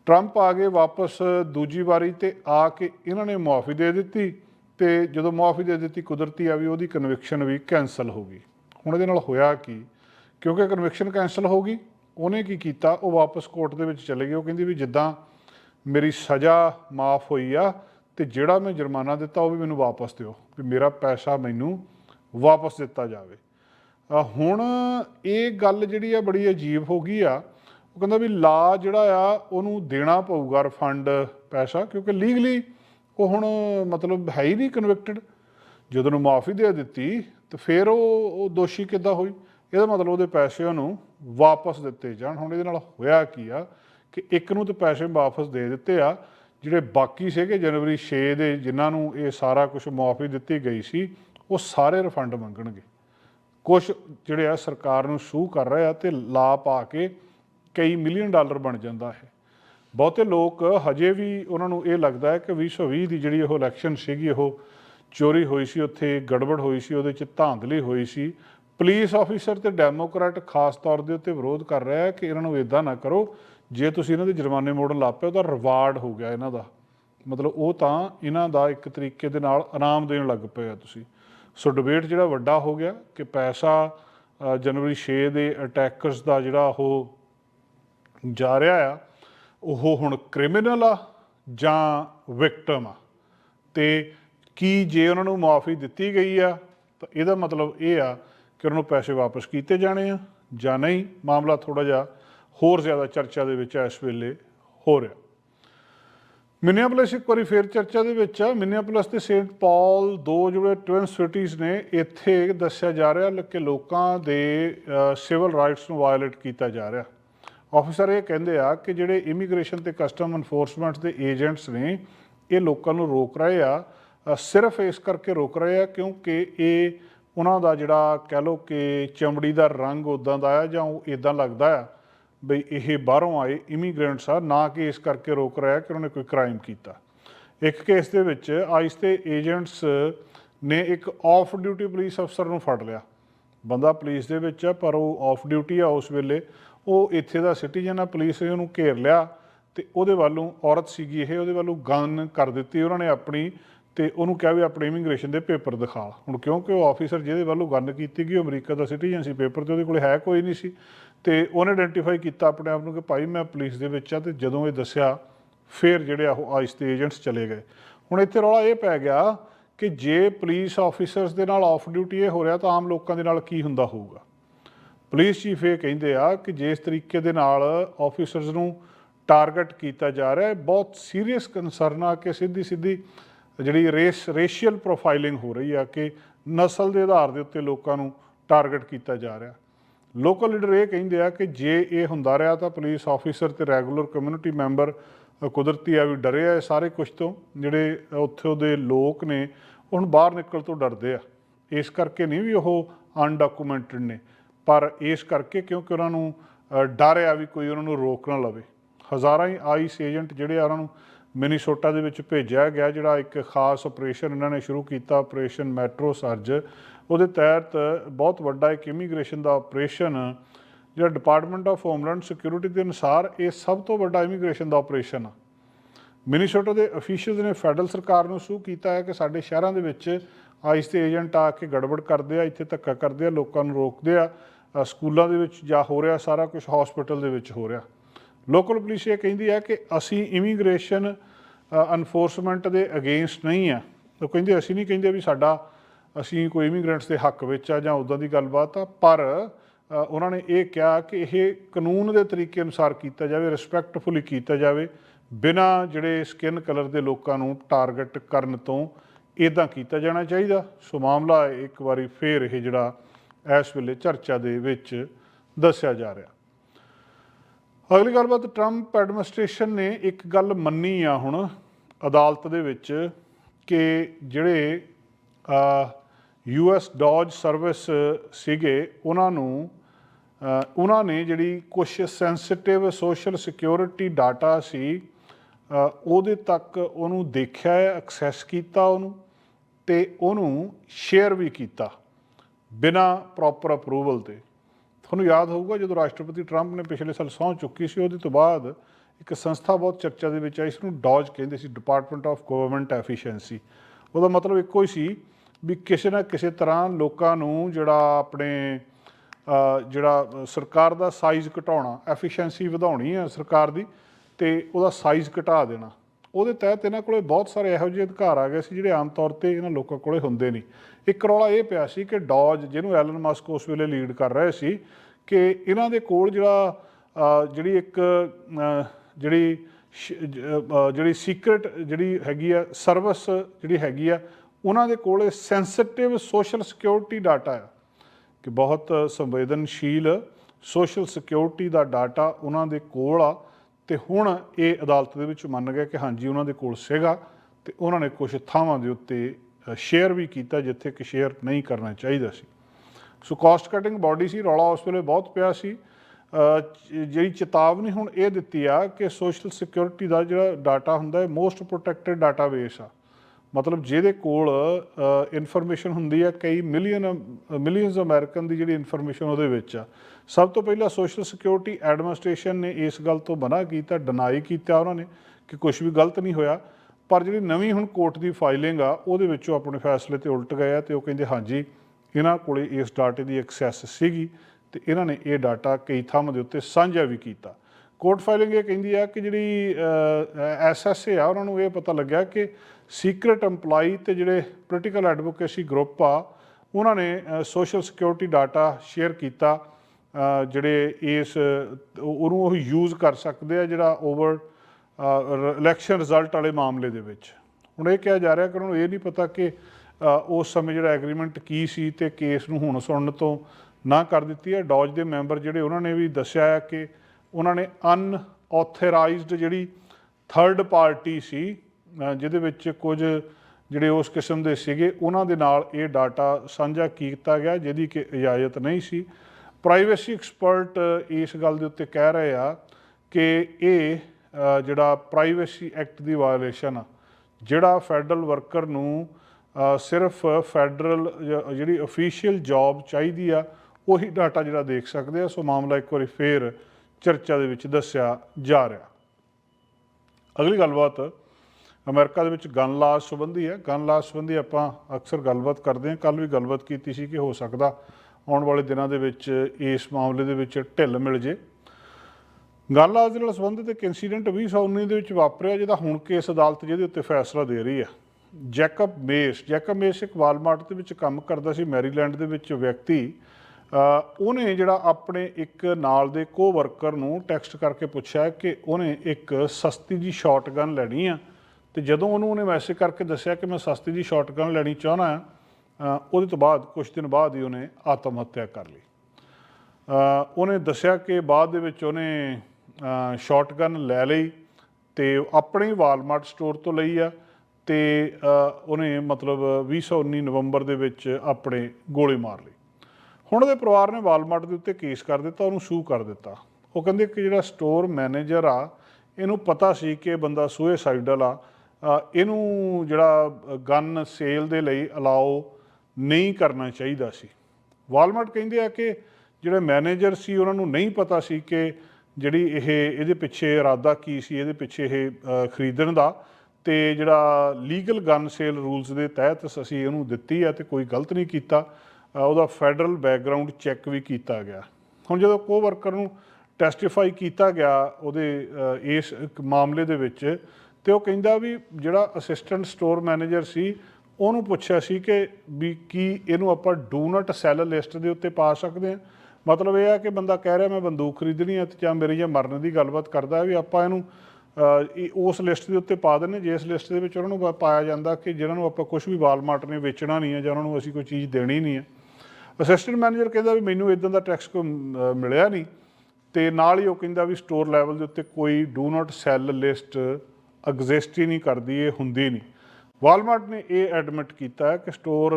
ਟਰੰਪ ਆ ਗਏ ਵਾਪਸ ਦੂਜੀ ਵਾਰੀ ਤੇ ਆ ਕੇ ਇਹਨਾਂ ਨੇ ਮੁਆਫੀ ਦੇ ਦਿੱਤੀ ਤੇ ਜਦੋਂ ਮੁਆਫੀ ਦੇ ਦਿੱਤੀ, ਕੁਦਰਤੀ ਆ ਵੀ ਉਹਦੀ ਕਨਵਿਕਸ਼ਨ ਵੀ ਕੈਨਸਲ ਹੋ ਗਈ। ਹੁਣ ਇਹਦੇ ਨਾਲ ਹੋਇਆ ਕੀ? ਕਿਉਂਕਿ ਕਨਵਿਕਸ਼ਨ ਕੈਨਸਲ ਹੋ ਗਈ, ਉਹਨੇ ਕੀ ਕੀਤਾ? ਉਹ ਵਾਪਸ ਕੋਰਟ ਦੇ ਵਿੱਚ ਚਲੇ ਗਏ। ਉਹ ਕਹਿੰਦੀ ਵੀ ਜਿੱਦਾਂ ਮੇਰੀ ਸਜ਼ਾ ਮਾਫ ਹੋਈ ਆ ਤੇ ਜਿਹੜਾ ਮੈਂ ਜੁਰਮਾਨਾ ਦਿੱਤਾ ਉਹ ਵੀ ਮੈਨੂੰ ਵਾਪਸ ਦਿਓ, ਵੀ ਮੇਰਾ ਪੈਸਾ ਮੈਨੂੰ ਵਾਪਸ ਦਿੱਤਾ ਜਾਵੇ। ਹੁਣ ਇਹ ਗੱਲ ਜਿਹੜੀ ਆ ਬੜੀ ਅਜੀਬ ਹੋ ਗਈ ਆ। ਉਹ ਕਹਿੰਦਾ ਵੀ ਲਾ ਜਿਹੜਾ ਆ, ਉਹਨੂੰ ਦੇਣਾ ਪਊਗਾ ਰਿਫੰਡ ਪੈਸਾ, ਕਿਉਂਕਿ ਲੀਗਲੀ ਉਹ ਹੁਣ ਮਤਲਬ ਹੈ ਹੀ ਨਹੀਂ ਕਨਵਿਕਟਡ ਜਦੋਂ ਨੂੰ ਮਾਫੀ ਦੇ ਦਿੱਤੀ, ਤੇ ਫਿਰ ਉਹ ਉਹ ਦੋਸ਼ੀ ਕਿੱਦਾਂ ਹੋਈ? ਇਹਦਾ ਮਤਲਬ ਉਹਦੇ ਪੈਸੇ ਉਹਨੂੰ ਵਾਪਸ ਦਿੱਤੇ ਜਾਣ। ਹੁਣ ਇਹਦੇ ਨਾਲ ਹੋਇਆ ਕੀ ਆ? ਕਿ ਇੱਕ ਨੂੰ ਤਾਂ ਪੈਸੇ ਵਾਪਸ ਦੇ ਦਿੱਤੇ ਆ, ਜਿਹੜੇ ਬਾਕੀ ਸੀਗੇ ਜਨਵਰੀ 6 ਦੇ, ਜਿਨ੍ਹਾਂ ਨੂੰ ਇਹ ਸਾਰਾ ਕੁਝ ਮੁਆਫੀ ਦਿੱਤੀ ਗਈ ਸੀ, ਉਹ ਸਾਰੇ ਰਿਫੰਡ ਮੰਗਣਗੇ। ਕੁਝ ਜਿਹੜੇ ਆ ਸਰਕਾਰ ਨੂੰ ਸੂ ਕਰ ਰਹੇ ਆ ਤੇ ਲਾ ਪਾ ਕੇ ਕਈ ਮਿਲੀਅਨ ਡਾਲਰ ਬਣ ਜਾਂਦਾ ਹੈ। ਬਹੁਤੇ ਲੋਕ ਹਜੇ ਵੀ ਉਹਨਾਂ ਨੂੰ ਇਹ ਲੱਗਦਾ ਹੈ ਕਿ 2020 ਦੀ ਜਿਹੜੀ ਉਹ ਇਲੈਕਸ਼ਨ ਸੀਗੀ, ਉਹ ਚੋਰੀ ਹੋਈ ਸੀ, ਉੱਥੇ ਗੜਬੜ ਹੋਈ ਸੀ, ਉਹਦੇ ਚ ਧਾਂਦਲੀ ਹੋਈ ਸੀ। ਪੁਲਿਸ ਆਫੀਸਰ ਤੇ ਡੈਮੋਕ੍ਰੈਟ ਖਾਸ ਤੌਰ ਦੇ ਉੱਤੇ ਵਿਰੋਧ ਕਰ ਰਿਹਾ ਹੈ ਕਿ ਇਹਨਾਂ ਨੂੰ ਇਦਾਂ ਨਾ ਕਰੋ ਜੇ ਤੁਸੀਂ ਇਹਨਾਂ ਦੇ ਜੁਰਮਾਨੇ ਮੋੜਨ ਲੱਗ ਪਏ, ਉਹਦਾ ਰਿਵਾਰਡ ਹੋ ਗਿਆ ਇਹਨਾਂ ਦਾ। ਮਤਲਬ ਉਹ ਤਾਂ ਇਹਨਾਂ ਦਾ ਇੱਕ ਤਰੀਕੇ ਦੇ ਨਾਲ ਆਰਾਮ ਦੇਣ ਲੱਗ ਪਏ ਆ ਤੁਸੀਂ। ਸੋ ਡਿਬੇਟ ਜਿਹੜਾ ਵੱਡਾ ਹੋ ਗਿਆ ਕਿ ਪੈਸਾ ਜਨਵਰੀ 6 ਦੇ ਅਟੈਕਰਸ ਦਾ ਜਿਹੜਾ ਉਹ ਜਾ ਰਿਹਾ ਆ, ਉਹ ਹੁਣ ਕ੍ਰਿਮੀਨਲ ਆ ਜਾਂ ਵਿਕਟਮ ਆ? ਤੇ ਕੀ ਜੇ ਉਹਨਾਂ ਨੂੰ ਮਾਫੀ ਦਿੱਤੀ ਗਈ ਆ, ਤਾਂ ਇਹਦਾ ਮਤਲਬ ਇਹ ਆ ਕਿ ਉਹਨਾਂ ਨੂੰ ਪੈਸੇ ਵਾਪਸ ਕੀਤੇ ਜਾਣੇ ਆ ਜਾਂ ਨਹੀਂ? ਮਾਮਲਾ ਥੋੜਾ ਜਿਹਾ ਹੋਰ ਜ਼ਿਆਦਾ ਚਰਚਾ ਦੇ ਵਿੱਚ ਇਸ ਵੇਲੇ, ਹੋ ਰਿਹਾ। ਮਿਨੀਆਪੋਲਿਸ ਇੱਕ ਵਾਰੀ ਫੇਰ ਚਰਚਾ ਦੇ ਵਿੱਚ ਆ। ਮਿਨੀਆਪੋਲਿਸ ਤੇ ਸੇਂਟ ਪਾਲ ਦੋ ਜਿਹੜੇ ਟਵਿਨ ਸਿਟੀਜ਼ ਨੇ। ਇੱਥੇ ਦੱਸਿਆ ਜਾ ਰਿਹਾ ਕਿ ਲੋਕਾਂ ਦੇ ਸਿਵਲ ਰਾਈਟਸ ਨੂੰ ਵਾਇਲੇਟ ਕੀਤਾ ਜਾ ਰਿਹਾ। ਆਫੀਸਰ ਇਹ ਕਹਿੰਦੇ ਆ ਕਿ ਜਿਹੜੇ ਇਮੀਗ੍ਰੇਸ਼ਨ ਤੇ ਕਸਟਮ ਐਨਫੋਰਸਮੈਂਟ ਦੇ ਏਜੰਟਸ ਨੇ, ਇਹ ਲੋਕਾਂ ਨੂੰ ਰੋਕ ਰਹੇ ਆ। ਸਿਰਫ ਇਸ ਕਰਕੇ ਰੋਕ ਰਹੇ ਆ ਕਿਉਂਕਿ ਇਹ ਉਹਨਾਂ ਦਾ ਜਿਹੜਾ ਕਹਿ ਲੋ ਕਿ ਚਮੜੀ ਦਾ ਰੰਗ ਉਦਾਂ ਦਾ ਆ ਜਾਂ ਉਹ ਇਦਾਂ ਲੱਗਦਾ ਆ। ਬਈ ਇਹ ਬਾਹਰੋਂ ਆਏ ਇਮੀਗ੍ਰੈਂਟਸ ਆ, ਨਾ ਕਿ ਇਸ ਕਰਕੇ ਰੋਕ ਰਿਹਾ ਕਿ ਉਹਨੇ ਕੋਈ ਕ੍ਰਾਈਮ ਕੀਤਾ। ਇੱਕ ਕੇਸ ਦੇ ਵਿੱਚ ਆਈਸ ਤੇ ਏਜੰਟਸ ਨੇ ਇੱਕ ਆਫ ਡਿਊਟੀ ਪੁਲਿਸ ਅਫਸਰ ਨੂੰ ਫੜ ਲਿਆ। ਬੰਦਾ ਪੁਲਿਸ ਦੇ ਵਿੱਚ ਆ, ਪਰ ਉਹ ਆਫ ਡਿਊਟੀ ਆ ਉਸ ਵੇਲੇ। ਉਹ ਇੱਥੇ ਦਾ ਸਿਟੀਜ਼ਨ ਆ ਪੁਲਿਸ ਨੇ ਉਹਨੂੰ ਘੇਰ ਲਿਆ ਤੇ ਉਹਦੇ ਵੱਲੋਂ ਔਰਤ ਸੀਗੀ ਇਹ, ਉਹਦੇ ਵੱਲੋਂ ਗਨ ਕਰ ਦਿੱਤੀ, ਉਹਨਾਂ ਨੇ ਆਪਣੀ ਤੇ ਉਹਨੂੰ ਕਿਹਾ ਵੀ ਆਪਣੇ ਇਮੀਗ੍ਰੇਸ਼ਨ ਦੇ ਪੇਪਰ ਦਿਖਾ। ਹੁਣ ਕਿਉਂਕਿ ਉਹ ਆਫੀਸਰ ਜਿਹਦੇ ਵੱਲੋਂ ਗਨ ਕੀਤੀ ਗਈ, ਉਹ ਅਮਰੀਕਾ ਦਾ ਸਿਟੀਜ਼ਨ ਸੀ ਪੇਪਰ ਤੇ ਉਹਦੇ ਕੋਲ ਹੈ ਕੋਈ ਨਹੀਂ ਸੀ। ਤੇ ਉਹਨੇ ਆਇਡੈਂਟੀਫਾਈ ਕੀਤਾ ਆਪਣੇ ਆਪ ਨੂੰ ਕਿ ਭਾਈ ਮੈਂ ਪੁਲਿਸ ਦੇ ਵਿੱਚ ਆ ਤੇ ਜਦੋਂ ਇਹ ਦੱਸਿਆ, ਫਿਰ ਜਿਹੜੇ ਆ ਉਹ ਆਈਸ ਦੇ ਏਜੰਟਸ ਚਲੇ ਗਏ। ਹੁਣ ਇੱਥੇ ਰੌਲਾ ਇਹ ਪੈ ਗਿਆ ਕਿ ਜੇ ਪੁਲਿਸ ਆਫੀਸਰਸ ਦੇ ਨਾਲ ਆਫ ਡਿਊਟੀ ਇਹ ਹੋ ਰਿਹਾ ਤਾਂ ਆਮ ਲੋਕਾਂ ਦੇ ਨਾਲ ਕੀ ਹੁੰਦਾ ਹੋਊਗਾ? ਪੁਲਿਸ ਚੀਫ ਇਹ ਕਹਿੰਦੇ ਆ ਕਿ ਜਿਸ ਤਰੀਕੇ ਦੇ ਨਾਲ ਆਫੀਸਰਸ ਨੂੰ ਟਾਰਗੇਟ ਕੀਤਾ ਜਾ ਰਿਹਾ ਹੈ, ਬਹੁਤ ਸੀਰੀਅਸ ਕੰਸਰਨ ਆ ਕਿ ਸਿੱਧੀ ਸਿੱਧੀ ਜਿਹੜੀ ਰੇਸ ਰੇਸ਼ੀਅਲ ਪ੍ਰੋਫਾਈਲਿੰਗ ਹੋ ਰਹੀ ਆ ਕਿ ਨਸਲ ਦੇ ਆਧਾਰ ਦੇ ਉੱਤੇ ਲੋਕਾਂ ਨੂੰ ਟਾਰਗੇਟ ਕੀਤਾ ਜਾ ਰਿਹਾ। ਲੋਕਲ ਲੀਡਰ ਇਹ ਕਹਿੰਦੇ ਆ ਕਿ ਜੇ ਇਹ ਹੁੰਦਾ ਰਿਹਾ ਤਾਂ ਪੁਲਿਸ ਆਫੀਸਰ ਤੇ ਰੈਗੂਲਰ ਕਮਿਊਨਿਟੀ ਮੈਂਬਰ ਕੁਦਰਤੀ ਆ ਵੀ ਡਰੇ ਆ ਇਹ ਸਾਰੇ ਕੁਝ ਤੋਂ, ਜਿਹੜੇ ਉੱਥੇ ਦੇ ਲੋਕ ਨੇ, ਉਹ ਹੁਣ ਬਾਹਰ ਨਿਕਲ ਤੋਂ ਡਰਦੇ ਆ। ਇਸ ਕਰਕੇ ਨਹੀਂ ਵੀ ਉਹ ਅਨਡਾਕੂਮੈਂਟਡ ਨੇ, ਪਰ ਇਸ ਕਰਕੇ ਕਿਉਂਕਿ ਉਹਨਾਂ ਨੂੰ ਡਰ ਆ ਵੀ ਕੋਈ ਉਹਨਾਂ ਨੂੰ ਰੋਕ ਨਾ ਲਵੇ। ਹਜ਼ਾਰਾਂ ਹੀ ਆਈਸ ਏਜੰਟ ਜਿਹੜੇ ਆ ਉਹਨਾਂ ਨੂੰ ਮਿਨੀਸੋਟਾ ਦੇ ਵਿੱਚ ਭੇਜਿਆ ਗਿਆ, ਜਿਹੜਾ ਇੱਕ ਖਾਸ ਆਪਰੇਸ਼ਨ ਇਹਨਾਂ ਨੇ ਸ਼ੁਰੂ ਕੀਤਾ ਆਪਰੇਸ਼ਨ ਮੈਟਰੋ ਸਰਜ। ਉਹਦੇ ਤਹਿਤ ਬਹੁਤ ਵੱਡਾ ਇੱਕ ਇਮੀਗ੍ਰੇਸ਼ਨ ਦਾ ਆਪਰੇਸ਼ਨ ਜਿਹੜਾ ਡਿਪਾਰਟਮੈਂਟ ਆਫ ਹੋਮਲੈਂਡ ਸਿਕਿਉਰਿਟੀ ਦੇ ਅਨੁਸਾਰ ਇਹ ਸਭ ਤੋਂ ਵੱਡਾ ਇਮੀਗ੍ਰੇਸ਼ਨ ਦਾ ਆਪਰੇਸ਼ਨ ਆ। ਮਿਨੀਸੋਟਾ ਦੇ ਅਫੀਸ਼ੀਅਲਸ ਨੇ ਫੈਡਰਲ ਸਰਕਾਰ ਨੂੰ ਸੂ ਕੀਤਾ ਹੈ ਕਿ ਸਾਡੇ ਸ਼ਹਿਰਾਂ ਦੇ ਵਿੱਚ ਆਈਸ 'ਤੇ ਏਜੰਟ ਆ ਕੇ ਗੜਬੜ ਕਰਦੇ ਆ, ਇੱਥੇ ਧੱਕਾ ਕਰਦੇ ਆ, ਲੋਕਾਂ ਨੂੰ ਰੋਕਦੇ ਆ ਸਕੂਲਾਂ ਦੇ ਵਿੱਚ ਜਾ ਹੋ ਰਿਹਾ ਸਾਰਾ ਕੁਝ ਹਸਪੀਟਲ ਦੇ ਵਿੱਚ ਹੋ ਰਿਹਾ। ਲੋਕਲ ਪੁਲਿਸ ਇਹ ਕਹਿੰਦੀ ਹੈ ਕਿ ਅਸੀਂ ਇਮੀਗ੍ਰੇਸ਼ਨ ਐਨਫੋਰਸਮੈਂਟ ਦੇ ਅਗੇਂਸਟ ਨਹੀਂ ਆ। ਉਹ ਕਹਿੰਦੇ ਅਸੀਂ ਨਹੀਂ ਕਹਿੰਦੇ ਵੀ ਸਾਡਾ ਅਸੀਂ ਕੋਈ ਇਮੀਗ੍ਰੈਂਟਸ ਦੇ ਹੱਕ ਵਿੱਚ ਆ ਜਾਂ ਉਦਾਂ ਦੀ ਗੱਲਬਾਤ ਆ, ਪਰ ਉਹਨਾਂ ਨੇ ਇਹ ਕਿਹਾ ਕਿ ਇਹ ਕਾਨੂੰਨ ਦੇ ਤਰੀਕੇ ਅਨੁਸਾਰ ਕੀਤਾ ਜਾਵੇ ਰਿਸਪੈਕਟਫੁਲੀ ਕੀਤਾ ਜਾਵੇ, ਬਿਨਾ ਜਿਹੜੇ ਸਕਿਨ ਕਲਰ ਦੇ ਲੋਕਾਂ ਨੂੰ ਟਾਰਗੇਟ ਕਰਨ ਤੋਂ ਇਦਾਂ ਕੀਤਾ ਜਾਣਾ ਚਾਹੀਦਾ। ਸੋ ਮਾਮਲਾ ਇੱਕ ਵਾਰੀ ਫੇਰ ਇਹ ਜਿਹੜਾ ਇਸ ਵੇਲੇ ਚਰਚਾ ਦੇ ਵਿੱਚ ਦੱਸਿਆ ਜਾ ਰਿਹਾ। ਅਗਲੀ ਗੱਲਬਾਤ ਟਰੰਪ ਐਡਮਿਨਿਸਟ੍ਰੇਸ਼ਨ ਨੇ ਇੱਕ ਗੱਲ ਮੰਨੀ ਆ ਹੁਣ ਅਦਾਲਤ ਦੇ ਵਿੱਚ ਕਿ ਜਿਹੜੇ ਯੂਐਸ ਡੌਜ ਸਰਵਿਸ ਸੀਗੇ, ਉਹਨਾਂ ਨੂੰ ਉਹਨਾਂ ਨੇ ਜਿਹੜੀ ਕੁਝ ਸੈਂਸਿਟਿਵ ਸੋਸ਼ਲ ਸਿਕਿਉਰਿਟੀ ਡਾਟਾ ਸੀ ਉਹਦੇ ਤੱਕ ਉਹਨੂੰ ਦੇਖਿਆ ਹੈ ਐਕਸੈਸ ਕੀਤਾ ਉਹਨੂੰ ਤੇ ਉਹਨੂੰ ਸ਼ੇਅਰ ਵੀ ਕੀਤਾ ਬਿਨਾ ਪ੍ਰੋਪਰ ਅਪਰੂਵਲ ਤੇ ਤੁਹਾਨੂੰ ਯਾਦ ਹੋਊਗਾ ਜਦੋਂ ਰਾਸ਼ਟਰਪਤੀ ਟਰੰਪ ਨੇ ਪਿਛਲੇ ਸਾਲ ਸਹੁੰ ਚੁੱਕੀ ਸੀ, ਉਹਦੇ ਤੋਂ ਬਾਅਦ ਇੱਕ ਸੰਸਥਾ ਬਹੁਤ ਚਰਚਾ ਦੇ ਵਿੱਚ ਆਈ, ਇਸ ਨੂੰ ਡੌਜ ਕਹਿੰਦੇ ਸੀ ਡਿਪਾਰਟਮੈਂਟ ਆਫ ਗਵਰਨਮੈਂਟ ਐਫੀਸ਼ੀਐਂਸੀ ਉਹਦਾ ਮਤਲਬ ਇੱਕੋ ਹੀ ਸੀ ਵੀ ਕਿਸੇ ਨਾ ਕਿਸੇ ਤਰ੍ਹਾਂ ਲੋਕਾਂ ਨੂੰ ਜਿਹੜਾ ਆਪਣੇ ਜਿਹੜਾ ਸਰਕਾਰ ਦਾ ਸਾਈਜ਼ ਘਟਾਉਣਾ ਐਫੀਸ਼ੀਐਂਸੀ ਵਧਾਉਣੀ ਹੈ ਸਰਕਾਰ ਦੀ ਤੇ ਉਹਦਾ ਸਾਈਜ਼ ਘਟਾ ਦੇਣਾ। ਉਹਦੇ ਤਹਿਤ ਇਹਨਾਂ ਕੋਲੇ ਬਹੁਤ ਸਾਰੇ ਇਹੋ ਜਿਹੇ ਅਧਿਕਾਰ ਆ ਗਏ ਸੀ ਜਿਹੜੇ ਆਮ ਤੌਰ ਤੇ ਇਹਨਾਂ ਲੋਕਾਂ ਕੋਲੇ ਹੁੰਦੇ ਨਹੀਂ। ਇੱਕ ਰੌਲਾ ਇਹ ਪਿਆ ਸੀ ਕਿ ਡੌਜ ਜਿਹਨੂੰ ਐਲਨ ਮਸਕ ਉਸ ਵੇਲੇ ਲੀਡ ਕਰ ਰਹੇ ਸੀ, ਕਿ ਇਹਨਾਂ ਦੇ ਕੋਲ ਜਿਹੜਾ ਜਿਹੜੀ ਇੱਕ ਜਿਹੜੀ ਜਿਹੜੀ ਸੀਕ੍ਰੀਟ ਜਿਹੜੀ ਹੈਗੀ ਆ ਸਰਵਿਸ ਜਿਹੜੀ ਹੈਗੀ ਆ ਉਹਨਾਂ ਦੇ ਕੋਲ ਸੈਂਸਿਟਿਵ ਸੋਸ਼ਲ ਸਿਕਿਉਰਿਟੀ ਡਾਟਾ ਆ ਕਿ ਬਹੁਤ ਸੰਵੇਦਨਸ਼ੀਲ ਸੋਸ਼ਲ ਸਿਕਿਉਰਿਟੀ ਦਾ ਡਾਟਾ ਉਹਨਾਂ ਦੇ ਕੋਲ ਆ ਤੇ ਹੁਣ ਇਹ ਅਦਾਲਤ ਦੇ ਵਿੱਚ ਮੰਨ ਗਿਆ ਕਿ ਹਾਂਜੀ ਉਹਨਾਂ ਦੇ ਕੋਲ ਸੀਗਾ ਤੇ ਉਹਨਾਂ ਨੇ ਕੁਝ ਥਾਵਾਂ ਦੇ ਉੱਤੇ ਸ਼ੇਅਰ ਵੀ ਕੀਤਾ ਜਿੱਥੇ ਕਿ ਸ਼ੇਅਰ ਨਹੀਂ ਕਰਨਾ ਚਾਹੀਦਾ ਸੀ। ਸੋ ਕਾਸਟ ਕਟਿੰਗ ਬਾਡੀ ਸੀ, ਰੌਲਾ ਉਸ ਵੇਲੇ ਬਹੁਤ ਪਿਆ ਸੀ। ਜਿਹੜੀ ਚੇਤਾਵਨੀ ਹੁਣ ਇਹ ਦਿੱਤੀ ਆ ਕਿ ਸੋਸ਼ਲ ਸਿਕਿਉਰਿਟੀ ਦਾ ਜਿਹੜਾ ਡਾਟਾ ਹੁੰਦਾ ਹੈ ਮੋਸਟ ਪ੍ਰੋਟੈਕਟਡ ਡਾਟਾਬੇਸ ਆ। ਮਤਲਬ ਜਿਹਦੇ ਕੋਲ ਇਨਫੋਰਮੇਸ਼ਨ ਹੁੰਦੀ ਆ ਕਈ ਮਿਲੀਅਨ ਮਿਲੀਅਨਸ ਅਮਰੀਕਨ ਦੀ ਜਿਹੜੀ ਇਨਫੋਰਮੇਸ਼ਨ ਉਹਦੇ ਵਿੱਚ ਆ। ਸਭ ਤੋਂ ਪਹਿਲਾਂ ਸੋਸ਼ਲ ਸਿਕਿਉਰਿਟੀ ਐਡਮਿਨਿਸਟ੍ਰੇਸ਼ਨ ਨੇ ਇਸ ਗੱਲ ਤੋਂ ਮਨਾ ਕੀਤਾ ਡਿਨਾਈ ਕੀਤਾ ਉਹਨਾਂ ਨੇ ਕਿ ਕੁਝ ਵੀ ਗਲਤ ਨਹੀਂ ਹੋਇਆ। ਪਰ ਜਿਹੜੀ ਨਵੀਂ ਹੁਣ ਕੋਰਟ ਦੀ ਫਾਈਲਿੰਗ ਆ, ਉਹਦੇ ਵਿੱਚੋਂ ਆਪਣੇ ਫੈਸਲੇ ਤੇ ਉਲਟ ਗਏ ਆ ਤੇ ਉਹ ਕਹਿੰਦੇ, ਹਾਂਜੀ, ਇਹਨਾਂ ਕੋਲੇ ਇਸ ਡਾਟੇ ਦੀ ਐਕਸੈਸ ਸੀਗੀ ਤੇ ਇਹਨਾਂ ਨੇ ਇਹ ਡਾਟਾ ਕਈ ਥਾਵਾਂ ਦੇ ਉੱਤੇ ਸਾਂਝਾ ਵੀ ਕੀਤਾ। ਕੋਰਟ ਫਾਈਲਿੰਗ ਇਹ ਕਹਿੰਦੀ ਆ ਕਿ ਜਿਹੜੀ ਐਸਐਸਏ ਆ, ਉਹਨਾਂ ਨੂੰ ਇਹ ਪਤਾ ਲੱਗਿਆ ਕਿ ਸੀਕ੍ਰੀਟ EMPLOYE ਤੇ ਜਿਹੜੇ ਪੋਲੀਟੀਕਲ ਐਡਵੋਕੇਸੀ ਗਰੁੱਪ ਆ, ਉਹਨਾਂ ਨੇ ਸੋਸ਼ਲ ਸਿਕਿਉਰਿਟੀ ਡਾਟਾ ਸ਼ੇਅਰ ਕੀਤਾ ਜਿਹੜੇ ਇਸ ਉਹਨੂੰ ਉਹ ਯੂਜ਼ ਕਰ ਸਕਦੇ ਆ ਜਿਹੜਾ ਓਵਰ ਇਲੈਕਸ਼ਨ ਰਿਜ਼ਲਟ ਵਾਲੇ ਮਾਮਲੇ ਦੇ ਵਿੱਚ। ਹੁਣ ਇਹ ਕਿਹਾ ਜਾ ਰਿਹਾ ਕਿ ਉਹਨਾਂ ਨੂੰ ਇਹ ਨਹੀਂ ਪਤਾ ਕਿ ਉਸ ਸਮੇਂ ਜਿਹੜਾ ਐਗਰੀਮੈਂਟ ਕੀ ਸੀ ਤੇ ਕੇਸ ਨੂੰ ਹੁਣ ਸੁਣਨ ਤੋਂ ਨਾ ਕਰ ਦਿੱਤੀ ਹੈ। ਡੌਜ ਦੇ ਮੈਂਬਰ ਜਿਹੜੇ ਉਹਨਾਂ ਨੇ ਵੀ ਦੱਸਿਆ ਹੈ ਕਿ ਉਹਨਾਂ ਨੇ ਅਨ ਅਨਆਥੋਰਾਈਜ਼ਡ ਜਿਹੜੀ ਥਰਡ ਪਾਰਟੀ ਸੀ ਜਿਹਦੇ ਵਿੱਚ ਕੁਝ ਜਿਹੜੇ ਉਸ ਕਿਸਮ ਦੇ ਸੀਗੇ, ਉਹਨਾਂ ਦੇ ਨਾਲ ਇਹ ਡਾਟਾ ਸਾਂਝਾ ਕੀਤਾ ਗਿਆ, ਜਿਹਦੀ ਕਿ ਇਜਾਜ਼ਤ ਨਹੀਂ ਸੀ। ਪ੍ਰਾਈਵੇਸੀ ਐਕਸਪਰਟ ਇਸ ਗੱਲ ਦੇ ਉੱਤੇ ਕਹਿ ਰਹੇ ਆ ਕਿ ਇਹ ਜਿਹੜਾ ਪ੍ਰਾਈਵੇਸੀ ਐਕਟ ਦੀ ਵਾਇਓਲੇਸ਼ਨ ਆ, ਜਿਹੜਾ ਫੈਡਰਲ ਵਰਕਰ ਨੂੰ ਸਿਰਫ ਫੈਡਰਲ ਜਿਹੜੀ ਅਫੀਸ਼ੀਅਲ ਜੌਬ ਚਾਹੀਦੀ ਆ, ਉਹੀ ਡਾਟਾ ਜਿਹੜਾ ਦੇਖ ਸਕਦੇ ਆ। ਸੋ ਮਾਮਲਾ ਇੱਕ ਵਾਰੀ ਫੇਰ ਚਰਚਾ ਦੇ ਵਿੱਚ ਦੱਸਿਆ ਜਾ ਰਿਹਾ। ਅਗਲੀ ਗੱਲਬਾਤ, ਅਮਰੀਕਾ ਦੇ ਵਿੱਚ ਗਨ ਲਾਅ ਸੰਬੰਧੀ ਹੈ। ਗਨ ਲਾਅ ਸੰਬੰਧੀ ਆਪਾਂ ਅਕਸਰ ਗੱਲਬਾਤ ਕਰਦੇ ਹਾਂ। ਕੱਲ ਵੀ ਗੱਲਬਾਤ ਕੀਤੀ ਸੀ ਕਿ ਹੋ ਸਕਦਾ ਆਉਣ ਵਾਲੇ ਦਿਨਾਂ ਦੇ ਵਿੱਚ ਇਸ ਮਾਮਲੇ ਦੇ ਵਿੱਚ ਢਿੱਲ ਮਿਲ ਜੇ। ਗਨ ਲਾਅ ਦੇ ਨਾਲ ਸੰਬੰਧਿਤ ਇੱਕ ਇਨਸੀਡੈਂਟ 2019 ਦੇ ਵਿੱਚ ਵਾਪਰਿਆ, ਜਿਹਦਾ ਹੁਣ ਕੇਸ ਅਦਾਲਤ ਜਿਹਦੇ ਉੱਤੇ ਫੈਸਲਾ ਦੇ ਰਹੀ ਹੈ। ਜੈਕਬ ਮੇਸ ਜੈਕਬ ਮੇਸ ਇੱਕ ਵਾਲਮਾਰਟ ਦੇ ਵਿੱਚ ਕੰਮ ਕਰਦਾ ਸੀ। ਮੈਰੀਲੈਂਡ ਦੇ ਵਿੱਚ ਵਿਅਕਤੀ ਉਹਨੇ ਜਿਹੜਾ ਆਪਣੇ ਇੱਕ ਨਾਲ ਦੇ ਕੋਵਰਕਰ ਨੂੰ ਟੈਕਸਟ ਕਰਕੇ ਪੁੱਛਿਆ ਕਿ ਉਹਨੇ ਇੱਕ ਸਸਤੀ ਜੀ ਸ਼ਾਟਗਨ ਲੈਣੀ ਆ। ਤੇ ਜਦੋਂ ਉਹਨੂੰ ਉਹਨੇ ਮੈਸੇਜ ਕਰਕੇ ਦੱਸਿਆ ਕਿ ਮੈਂ ਸਸਤੀ ਜੀ ਸ਼ਾਟਗਨ ਲੈਣੀ ਚਾਹੁੰਦਾ ਆ ਉਹਦੇ ਤੋਂ ਬਾਅਦ ਕੁਝ ਦਿਨ ਬਾਅਦ ਹੀ ਉਹਨੇ ਆਤਮ ਹੱਤਿਆ ਕਰ ਲਈ। ਉਹਨੇ ਦੱਸਿਆ ਕਿ ਬਾਅਦ ਦੇ ਵਿੱਚ ਉਹਨੇ ਸ਼ਾਟਗਨ ਲੈ ਲਈ ਤੇ ਆਪਣੇ ਵਾਲਮਾਰਟ ਸਟੋਰ ਤੋਂ ਲਈ ਆ ਤੇ ਉਹਨੇ ਮਤਲਬ 2019 ਨਵੰਬਰ ਦੇ ਵਿੱਚ ਆਪਣੇ ਗੋਲੀ ਮਾਰ ਲਈ। ਹੁਣ ਉਹਦੇ ਪਰਿਵਾਰ ਨੇ ਵਾਲਮਾਰਟ ਦੇ ਉੱਤੇ ਕੇਸ ਕਰ ਦਿੱਤਾ, ਉਹਨੂੰ ਸੂ ਕਰ ਦਿੱਤਾ। ਉਹ ਕਹਿੰਦੇ ਕਿ ਜਿਹੜਾ ਸਟੋਰ ਮੈਨੇਜਰ ਆ, ਇਹਨੂੰ ਪਤਾ ਸੀ ਕਿ ਇਹ ਬੰਦਾ ਸੁਸਾਈਡਲ ਆ। ਇਹਨੂੰ ਜਿਹੜਾ ਗਨ ਸੇਲ ਦੇ ਲਈ ਅਲਾਓ ਨਹੀਂ ਕਰਨਾ ਚਾਹੀਦਾ ਸੀ। ਵਾਲਮਾਰਟ ਕਹਿੰਦੇ ਆ ਕਿ ਜਿਹੜੇ ਮੈਨੇਜਰ ਸੀ, ਉਹਨਾਂ ਨੂੰ ਨਹੀਂ ਪਤਾ ਸੀ ਕਿ ਜਿਹੜੀ ਇਹ, ਇਹਦੇ ਪਿੱਛੇ ਇਰਾਦਾ ਕੀ ਸੀ, ਇਹਦੇ ਪਿੱਛੇ ਇਹ ਖਰੀਦਣ ਦਾ। ਤੇ ਜਿਹੜਾ ਲੀਗਲ ਗਨ ਸੇਲ ਰੂਲਸ ਦੇ ਤਹਿਤ ਅਸੀਂ ਇਹਨੂੰ ਦਿੱਤੀ ਆ ਤੇ ਕੋਈ ਗਲਤ ਨਹੀਂ ਕੀਤਾ। ਉਹਦਾ ਫੈਡਰਲ ਬੈਕਗ੍ਰਾਉਂਡ ਚੈੱਕ ਵੀ ਕੀਤਾ ਗਿਆ। ਹੁਣ ਜਦੋਂ ਕੋ ਵਰਕਰ ਨੂੰ ਟੈਸਟੀਫਾਈ ਕੀਤਾ ਗਿਆ ਉਹਦੇ ਇਸ ਮਾਮਲੇ ਦੇ ਵਿੱਚ, ਤੇ ਉਹ ਕਹਿੰਦਾ ਵੀ ਜਿਹੜਾ ਅਸਿਸਟੈਂਟ ਸਟੋਰ ਮੈਨੇਜਰ ਸੀ, ਉਹਨੂੰ ਪੁੱਛਿਆ ਸੀ ਕਿ ਵੀ ਕੀ ਇਹਨੂੰ ਆਪਾਂ ਡੂ ਨਾਟ ਸੈਲ ਲਿਸਟ ਦੇ ਉੱਤੇ ਪਾ ਸਕਦੇ ਹਾਂ। ਮਤਲਬ ਇਹ ਆ ਕਿ ਬੰਦਾ ਕਹਿ ਰਿਹਾ, ਮੈਂ ਬੰਦੂਕ ਖਰੀਦਣੀ ਹੈ ਤੇ ਜਾਂ ਮੇਰੀ ਜਾਂ ਮਰਨ ਦੀ ਗੱਲਬਾਤ ਕਰਦਾ ਵੀ ਆਪਾਂ ਇਹਨੂੰ ਉਸ ਲਿਸਟ ਦੇ ਉੱਤੇ ਪਾ ਦਿੰਦੇ ਜਿਸ ਲਿਸਟ ਦੇ ਵਿੱਚ ਉਹਨਾਂ ਨੂੰ ਪਾਇਆ ਜਾਂਦਾ ਕਿ ਜਿਹਨਾਂ ਨੂੰ ਆਪਾਂ ਕੁਝ ਵੀ ਵਾਲਮਾਰਟ ਨੇ ਵੇਚਣਾ ਨਹੀਂ ਹੈ ਜਾਂ ਉਹਨਾਂ ਨੂੰ ਅਸੀਂ ਕੋਈ ਚੀਜ਼ ਦੇਣੀ ਨਹੀਂ ਹੈ। ਅਸਿਸਟੈਂਟ ਮੈਨੇਜਰ ਕਹਿੰਦਾ ਵੀ ਮੈਨੂੰ ਇਦਾਂ ਦਾ ਟੈਕਸ ਕੋ ਮਿਲਿਆ ਨਹੀਂ ਤੇ ਨਾਲ ਹੀ ਉਹ ਕਹਿੰਦਾ ਵੀ ਸਟੋਰ ਲੈਵਲ ਦੇ ਉੱਤੇ ਕੋਈ do not sell list exist ਹੀ ਨਹੀਂ ਕਰਦੀ, ਇਹ ਹੁੰਦੀ ਨਹੀਂ। ਵਾਲਮਾਰਟ ਨੇ ਇਹ ਐਡਮਿਟ ਕੀਤਾ ਕਿ ਸਟੋਰ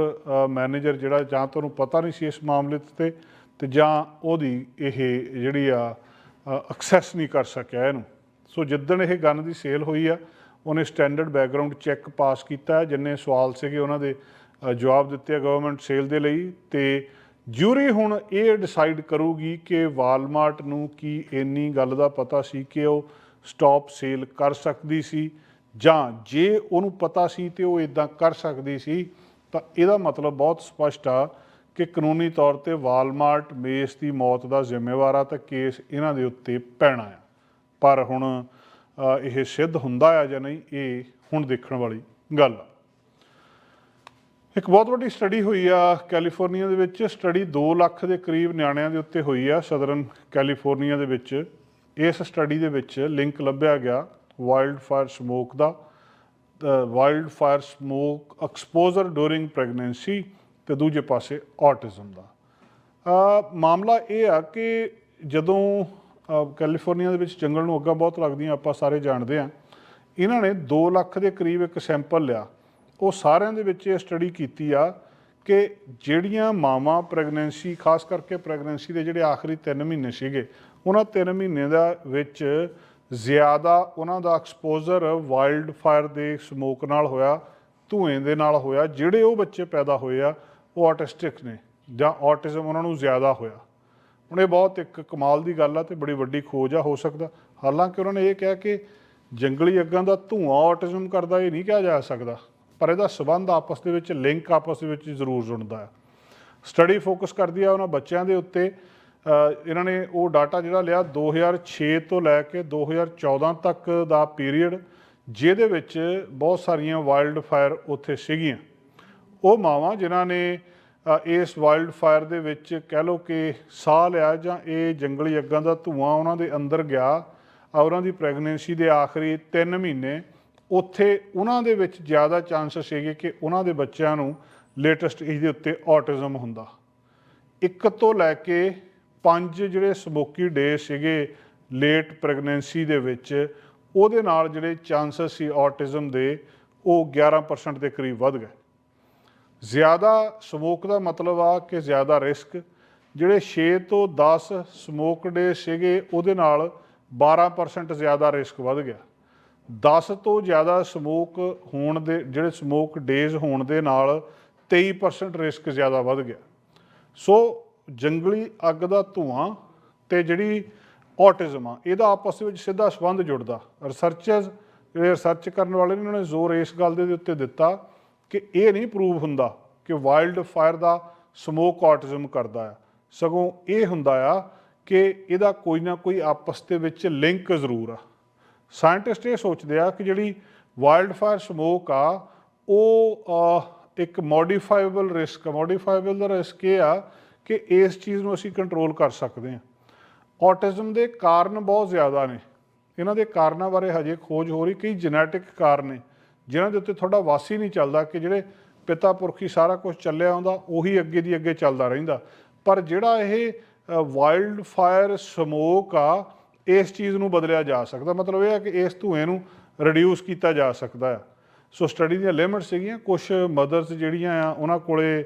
ਮੈਨੇਜਰ ਜਿਹੜਾ ਜਾਂ ਤੁਹਾਨੂੰ ਪਤਾ ਨਹੀਂ ਸੀ ਇਸ ਮਾਮਲੇ ਤੇ ਤੇ ਜਾਂ ਉਹਦੀ ਇਹ ਜਿਹੜੀ ਆ ਐਕਸੈਸ ਨਹੀਂ ਕਰ ਸਕਿਆ ਇਹਨੂੰ। ਸੋ ਜਿੱਦਣ ਇਹ ਗਨ ਦੀ ਸੇਲ ਹੋਈ ਆ, ਉਹਨੇ ਸਟੈਂਡਰਡ ਬੈਕਗ੍ਰਾਉਂਡ ਚੈੱਕ ਪਾਸ ਕੀਤਾ ਜਿੰਨੇ ਸਵਾਲ ਸੀਗੇ ਉਹਨਾਂ ਦੇ ਜਵਾਬ ਦਿੱਤੇ ਆ ਗਵਰਨਮੈਂਟ ਸੇਲ ਦੇ ਲਈ ਤੇ ਜਿਊਰੀ ਹੁਣ ਇਹ ਡਿਸਾਈਡ ਕਰੂਗੀ ਕਿ ਵਾਲਮਾਰਟ ਨੂੰ ਕੀ ਇੰਨੀ ਗੱਲ ਦਾ ਪਤਾ ਸੀ ਕਿ ਉਹ ਸਟਾਪ ਸੇਲ ਕਰ ਸਕਦੀ ਸੀ ਜਾਂ ਜੇ ਉਹਨੂੰ ਪਤਾ ਸੀ ਤੇ ਉਹ ਇਦਾਂ ਕਰ ਸਕਦੀ ਸੀ, ਤਾਂ ਇਹਦਾ ਮਤਲਬ ਬਹੁਤ ਸਪਸ਼ਟ ਆ ਕਿ ਕਾਨੂੰਨੀ ਤੌਰ ਤੇ ਵਾਲਮਾਰਟ ਮੇਸ ਦੀ ਮੌਤ ਦਾ ਜ਼ਿੰਮੇਵਾਰ ਆ ਤਾਂ ਕੇਸ ਇਹਨਾਂ ਦੇ ਉੱਤੇ ਪੈਣਾ ਆ। ਪਰ ਹੁਣ ਇਹ ਸਿੱਧ ਹੁੰਦਾ ਆ ਜਾਂ ਨਹੀਂ, ਇਹ ਹੁਣ ਦੇਖਣ ਵਾਲੀ ਗੱਲ ਆ। ਇੱਕ ਬਹੁਤ ਵੱਡੀ ਸਟੱਡੀ ਹੋਈ ਆ ਕੈਲੀਫੋਰਨੀਆ ਦੇ ਵਿੱਚ। ਸਟੱਡੀ 2 ਲੱਖ ਦੇ ਕਰੀਬ ਨਿਆਣਿਆਂ ਦੇ ਉੱਤੇ ਹੋਈ ਆ ਸਦਰਨ ਕੈਲੀਫੋਰਨੀਆ ਦੇ ਵਿੱਚ। ਇਸ ਸਟੱਡੀ ਦੇ ਵਿੱਚ ਲਿੰਕ ਲੱਭਿਆ ਗਿਆ ਵਾਈਲਡ ਫਾਇਰ ਸਮੋਕ ਦਾ। Wild fire smoke exposure during pregnancy ਤੇ ਦੂਜੇ ਪਾਸੇ ਆਟਿਜ਼ਮ ਦਾ। ਅ, ਮਾਮਲਾ ਇਹ ਆ ਕਿ ਜਦੋਂ ਕੈਲੀਫੋਰਨੀਆ ਦੇ ਵਿੱਚ ਜੰਗਲ ਨੂੰ ਅੱਗਾਂ ਬਹੁਤ ਲੱਗਦੀਆਂ ਆਪਾਂ ਸਾਰੇ ਜਾਣਦੇ ਹਾਂ ਇਹਨਾਂ ਨੇ 2 ਲੱਖ ਦੇ ਕਰੀਬ ਇੱਕ ਸੈਂਪਲ ਲਿਆ। ਉਹ ਸਾਰਿਆਂ ਦੇ ਵਿੱਚ ਇਹ ਸਟੱਡੀ ਕੀਤੀ ਆ ਕਿ ਜਿਹੜੀਆਂ ਮਾਵਾਂ ਪ੍ਰੈਗਨੈਂਸੀ ਖਾਸ ਕਰਕੇ ਪ੍ਰੈਗਨੈਂਸੀ ਦੇ ਜਿਹੜੇ ਆਖਰੀ 3 ਮਹੀਨੇ ਸੀਗੇ, ਉਹਨਾਂ 3 ਮਹੀਨੇ ਦਾ ਵਿੱਚ ਜ਼ਿਆਦਾ ਉਹਨਾਂ ਦਾ ਐਕਸਪੋਜ਼ਰ ਵਾਈਲਡ ਫਾਇਰ ਦੇ ਸਮੋਕ ਨਾਲ ਹੋਇਆ, ਧੂਏ ਦੇ ਨਾਲ ਹੋਇਆ, ਜਿਹੜੇ ਉਹ ਬੱਚੇ ਪੈਦਾ ਹੋਏ ਆ, ਉਹ ਆਟਿਸਟਿਕ ਨੇ ਜਾਂ ਆਟਿਜ਼ਮ ਉਹਨਾਂ ਨੂੰ ਜ਼ਿਆਦਾ ਹੋਇਆ। ਹੁਣ ਇਹ ਬਹੁਤ ਇੱਕ ਕਮਾਲ ਦੀ ਗੱਲ ਆ ਤੇ ਬੜੀ ਵੱਡੀ ਖੋਜ ਆ, ਹੋ ਸਕਦਾ। ਹਾਲਾਂਕਿ ਉਹਨਾਂ ਨੇ ਇਹ ਕਿਹਾ ਕਿ ਜੰਗਲੀ ਅੱਗਾਂ ਦਾ ਧੂਆਂ ਆਟਿਜ਼ਮ ਕਰਦਾ, ਇਹ ਨਹੀਂ ਕਿਹਾ ਜਾ ਸਕਦਾ। ਪਰ ਇਹਦਾ ਸਬੰਧ ਆਪਸ ਦੇ ਵਿੱਚ ਲਿੰਕ ਆਪਸ ਦੇ ਵਿੱਚ ਜ਼ਰੂਰ ਜੁੜਦਾ ਹੈ। ਸਟੱਡੀ ਫੋਕਸ ਕਰਦੀ ਆ ਉਹਨਾਂ ਬੱਚਿਆਂ ਦੇ ਉੱਤੇ। ਇਹਨਾਂ ਨੇ ਉਹ ਡਾਟਾ ਜਿਹੜਾ ਲਿਆ 2006 ਤੋਂ ਲੈ ਕੇ 2014 ਤੱਕ ਦਾ ਪੀਰੀਅਡ ਜਿਹਦੇ ਵਿੱਚ ਬਹੁਤ ਸਾਰੀਆਂ ਵਾਈਲਡ ਫਾਇਰ ਉੱਥੇ ਸੀਗੀਆਂ। ਉਹ ਮਾਵਾਂ ਜਿਨ੍ਹਾਂ ਨੇ ਇਸ ਵਾਈਲਡ ਫਾਇਰ ਦੇ ਵਿੱਚ ਕਹਿ ਲਓ ਕਿ ਸਾਹ ਲਿਆ ਜਾਂ ਇਹ ਜੰਗਲੀ ਅੱਗਾਂ ਦਾ ਧੂਆਂ ਉਹਨਾਂ ਦੇ ਅੰਦਰ ਗਿਆ, ਔਰ ਉਹਨਾਂ ਦੀ ਪ੍ਰੈਗਨੈਂਸੀ ਦੇ ਆਖਰੀ 3 ਮਹੀਨੇ ਉੱਥੇ ਉਹਨਾਂ ਦੇ ਵਿੱਚ ਜ਼ਿਆਦਾ ਚਾਂਸਸ ਸੀਗੇ ਕਿ ਉਹਨਾਂ ਦੇ ਬੱਚਿਆਂ ਨੂੰ ਲੇਟੈਸਟ ਏਜ ਦੇ ਉੱਤੇ ਆਟਿਜ਼ਮ ਹੁੰਦਾ। ਇੱਕ ਤੋਂ ਲੈ ਕੇ ਪੰਜ ਜਿਹੜੇ ਸਮੋਕੀ ਡੇ ਸੀਗੇ ਲੇਟ ਪ੍ਰੈਗਨੈਂਸੀ ਦੇ ਵਿੱਚ, ਉਹਦੇ ਨਾਲ ਜਿਹੜੇ ਚਾਂਸਸ ਸੀ ਆਟਿਜ਼ਮ ਦੇ, ਉਹ 11% ਦੇ ਕਰੀਬ ਵੱਧ ਗਏ। ਜ਼ਿਆਦਾ ਸਮੋਕ ਦਾ ਮਤਲਬ ਆ ਕਿ ਜ਼ਿਆਦਾ ਰਿਸਕ ਜਿਹੜੇ 6 ਤੋਂ 10 ਸਮੋਕ ਡੇ ਸੀਗੇ, ਉਹਦੇ ਨਾਲ 12% ਜ਼ਿਆਦਾ ਰਿਸਕ ਵੱਧ ਗਿਆ। 10 ਤੋਂ ਜ਼ਿਆਦਾ ਸਮੋਕ ਹੋਣ ਦੇ, ਜਿਹੜੇ ਸਮੋਕ ਡੇਜ਼ ਹੋਣ ਦੇ ਨਾਲ 23% ਰਿਸਕ ਜ਼ਿਆਦਾ ਵੱਧ ਗਿਆ। ਸੋ ਜੰਗਲੀ ਅੱਗ ਦਾ ਧੂਆਂ ਤੇ ਜਿਹੜੀ ਆਟਿਜ਼ਮ ਆ, ਇਹਦਾ ਆਪਸ ਵਿੱਚ ਸਿੱਧਾ ਸੰਬੰਧ ਜੁੜਦਾ। ਰਿਸਰਚਰਸ ਜਿਹੜੇ ਰਿਸਰਚ ਕਰਨ ਵਾਲੇ ਨੇ, ਉਹਨਾਂ ਨੇ ਜ਼ੋਰ ਇਸ ਗੱਲ ਦੇ ਉੱਤੇ ਦਿੱਤਾ ਕਿ ਇਹ ਨਹੀਂ ਪ੍ਰੂਵ ਹੁੰਦਾ ਕਿ ਵਾਈਲਡ ਫਾਇਰ ਦਾ ਸਮੋਕ ਆਟਿਜ਼ਮ ਕਰਦਾ ਆ। ਸਗੋਂ ਇਹ ਹੁੰਦਾ ਆ ਕਿ ਇਹਦਾ ਕੋਈ ਨਾ ਕੋਈ ਆਪਸ ਦੇ ਵਿੱਚ ਲਿੰਕ ਜ਼ਰੂਰ ਆ। ਸਾਇੰਟਿਸਟ ਇਹ ਸੋਚਦੇ ਆ ਕਿ ਜਿਹੜੀ ਵਾਈਲਡ ਫਾਇਰ ਸਮੋਕ ਆ, ਉਹ ਇੱਕ ਮੋਡੀਫਾਈਬਲ ਰਿਸਕ ਮੋਡੀਫਾਈਬਲ ਦਾ ਰਿਸਕ ਇਹ ਆ ਕਿ ਇਸ ਚੀਜ਼ ਨੂੰ ਅਸੀਂ ਕੰਟਰੋਲ ਕਰ ਸਕਦੇ ਹਾਂ। ਆਟਿਜ਼ਮ ਦੇ ਕਾਰਨ ਬਹੁਤ ਜ਼ਿਆਦਾ ਨੇ। ਇਹਨਾਂ ਦੇ ਕਾਰਨਾਂ ਬਾਰੇ ਹਜੇ ਖੋਜ ਹੋ ਰਹੀ, ਕਈ ਜੈਨੇਟਿਕ ਕਾਰਨ ਨੇ, ਜਿਨ੍ਹਾਂ ਦੇ ਉੱਤੇ ਥੋੜਾ ਵਾਸੀ ਨਹੀਂ ਚੱਲਦਾ ਕਿ ਜਿਹੜੇ ਪਿਤਾ ਪੁਰਖੀ ਸਾਰਾ ਕੁਝ ਚੱਲਿਆ ਆਉਂਦਾ ਉਹੀ ਅੱਗੇ ਦੀ ਅੱਗੇ ਚੱਲਦਾ ਰਹਿੰਦਾ। ਪਰ ਜਿਹੜਾ ਇਹ ਵਾਈਲਡ ਫਾਇਰ ਸਮੋਕ ਆ ਇਸ ਚੀਜ਼ ਨੂੰ ਬਦਲਿਆ ਜਾ ਸਕਦਾ। ਮਤਲਬ ਇਹ ਹੈ ਕਿ ਇਸ ਧੂਏ ਨੂੰ ਰਿਡਿਊਸ ਕੀਤਾ ਜਾ ਸਕਦਾ ਆ ਸੋ ਸਟੱਡੀ ਦੀਆਂ ਲਿਮਿਟ ਸੀਗੀਆਂ। ਕੁਝ ਮਦਰਸ ਜਿਹੜੀਆਂ ਆ, ਉਹਨਾਂ ਕੋਲੇ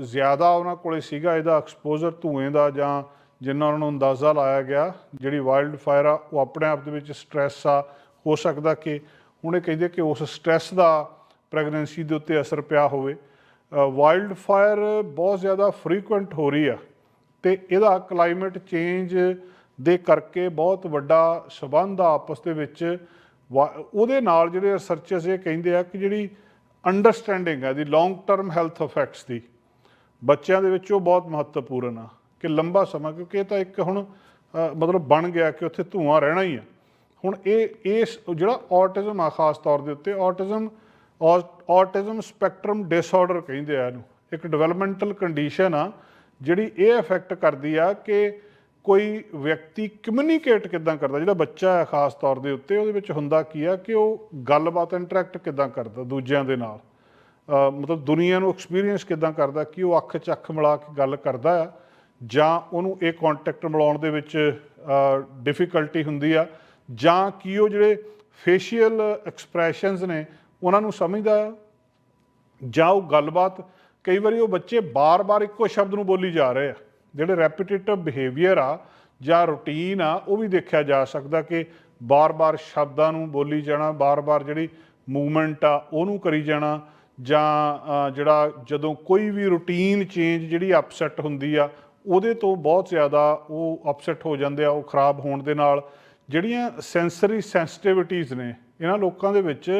ਜ਼ਿਆਦਾ ਉਹਨਾਂ ਕੋਲੇ ਸੀਗਾ ਇਹਦਾ ਐਕਸਪੋਜ਼ਰ ਧੂਏ ਦਾ ਜਾਂ ਜਿੰਨਾ ਉਹਨਾਂ ਨੂੰ ਅੰਦਾਜ਼ਾ ਲਾਇਆ ਗਿਆ, ਜਿਹੜੀ ਵਾਈਲਡ ਫਾਇਰ ਆ, ਉਹ ਆਪਣੇ ਆਪ ਦੇ ਵਿੱਚ ਸਟ੍ਰੈਸ ਆ। ਹੋ ਸਕਦਾ ਕਿ ਹੁਣ ਇਹ ਕਹਿੰਦੇ ਕਿ ਉਸ ਸਟ੍ਰੈਸ ਦਾ ਪ੍ਰੈਗਨੈਂਸੀ ਦੇ ਉੱਤੇ ਅਸਰ ਪਿਆ ਹੋਵੇ। ਵਾਈਲਡ ਫਾਇਰ ਬਹੁਤ ਜ਼ਿਆਦਾ ਫ੍ਰੀਕੁਐਂਟ ਹੋ ਰਹੀ ਆ ਤੇ ਇਹਦਾ ਕਲਾਈਮੇਟ ਚੇਂਜ ਦੇ ਕਰਕੇ ਬਹੁਤ ਵੱਡਾ ਸਬੰਧ ਆ ਆਪਸ ਦੇ ਵਿੱਚ। ਵਾ- ਉਹਦੇ ਨਾਲ ਜਿਹੜੇ ਰਿਸਰਚਰਸ ਇਹ ਕਹਿੰਦੇ ਆ ਕਿ ਜਿਹੜੀ ਅੰਡਰਸਟੈਂਡਿੰਗ ਹੈ ਦੀ ਲੌਂਗ ਟਰਮ ਹੈਲਥ ਇਫੈਕਟਸ ਦੀ, ਬੱਚਿਆਂ ਦੇ ਵਿੱਚ ਉਹ ਬਹੁਤ ਮਹੱਤਵਪੂਰਨ ਆ ਕਿ ਲੰਬਾ ਸਮਾਂ, ਕਿਉਂਕਿ ਇਹ ਤਾਂ ਇੱਕ ਹੁਣ ਮਤਲਬ ਬਣ ਗਿਆ ਕਿ ਉੱਥੇ ਧੂਆਂ ਰਹਿਣਾ ਹੀ ਆ। ਹੁਣ ਇਹ, ਇਸ ਜਿਹੜਾ ਆਟਿਜ਼ਮ ਆ ਖਾਸ ਤੌਰ ਦੇ ਉੱਤੇ ਆਟਿਜ਼ਮ ਆਟਿਜ਼ਮ ਸਪੈਕਟਰਮ ਡਿਸਆਰਡਰ ਕਹਿੰਦੇ ਆ ਇਹਨੂੰ। ਇੱਕ ਡਿਵੈਲਪਮੈਂਟਲ ਕੰਡੀਸ਼ਨ ਆ, ਜਿਹੜੀ ਇਹ ਅਫੈਕਟ ਕਰਦੀ ਆ ਕਿ ਕੋਈ ਵਿਅਕਤੀ ਕਮਿਊਨੀਕੇਟ ਕਿਦਾਂ ਕਰਦਾ? ਜਿਹੜਾ ਬੱਚਾ ਹੈ ਖਾਸ ਤੌਰ ਦੇ ਉੱਤੇ, ਉਹਦੇ ਵਿੱਚ ਹੁੰਦਾ ਕੀ ਆ ਕਿ ਉਹ ਗੱਲਬਾਤ ਇੰਟਰੈਕਟ ਕਿਦਾਂ ਕਰਦਾ ਦੂਜਿਆਂ ਦੇ ਨਾਲ? ਮਤਲਬ ਦੁਨੀਆ ਨੂੰ ਐਕਸਪੀਰੀਅੰਸ ਕਿਦਾਂ ਕਰਦਾ ਕਿ ਉਹ ਅੱਖ 'ਚ ਅੱਖ ਮਿਲਾ ਕੇ ਗੱਲ ਕਰਦਾ ਆ? ਜਾਂ ਉਹਨੂੰ ਇਹ ਕੰਟੈਕਟ ਮਿਲਾਉਣ ਦੇ ਵਿੱਚ ਡਿਫਿਕਲਟੀ ਹੁੰਦੀ ਆ? ਜਾਂ ਕੀ ਉਹ ਜਿਹੜੇ ਫੇਸ਼ੀਅਲ ਐਕਸਪ੍ਰੈਸ਼ਨਸ ਨੇ, ਉਹਨਾਂ ਨੂੰ ਸਮਝਦਾ ਆ? ਜਾਂ ਉਹ ਗੱਲਬਾਤ, ਕਈ ਵਾਰੀ ਉਹ ਬੱਚੇ ਬਾਰ-ਬਾਰ ਇੱਕੋ ਸ਼ਬਦ ਨੂੰ ਬੋਲੀ ਜਾ ਰਹੇ ਆ। ਜਿਹੜੇ ਰੈਪੀਟੇਟਿਵ ਬਿਹੇਵੀਅਰ ਆ ਜਾਂ ਰੂਟੀਨ ਆ, ਉਹ ਵੀ ਦੇਖਿਆ ਜਾ ਸਕਦਾ ਕਿ ਬਾਰ-ਬਾਰ ਸ਼ਬਦਾਂ ਨੂੰ ਬੋਲੀ ਜਾਣਾ, ਬਾਰ-ਬਾਰ ਜਿਹੜੀ ਮੂਵਮੈਂਟ ਆ, ਉਹਨੂੰ ਕਰੀ ਜਾਣਾ ਜਾਂ ਜਿਹੜਾ ਜਦੋਂ ਕੋਈ ਵੀ ਰੂਟੀਨ ਚੇਂਜ ਜਿਹੜੀ ਅਪਸੈਟ ਹੁੰਦੀ ਆ, ਉਹਦੇ ਤੋਂ ਬਹੁਤ ਜ਼ਿਆਦਾ ਉਹ ਅਪਸੈਟ ਹੋ ਜਾਂਦੇ ਆ, ਉਹ ਖਰਾਬ ਹੋਣ ਦੇ ਨਾਲ। ਜਿਹੜੀਆਂ ਸੈਂਸਰੀ ਸੈਂਸਿਟਿਵਿਟੀਜ਼ ਨੇ, ਇਹਨਾਂ ਲੋਕਾਂ ਦੇ ਵਿੱਚ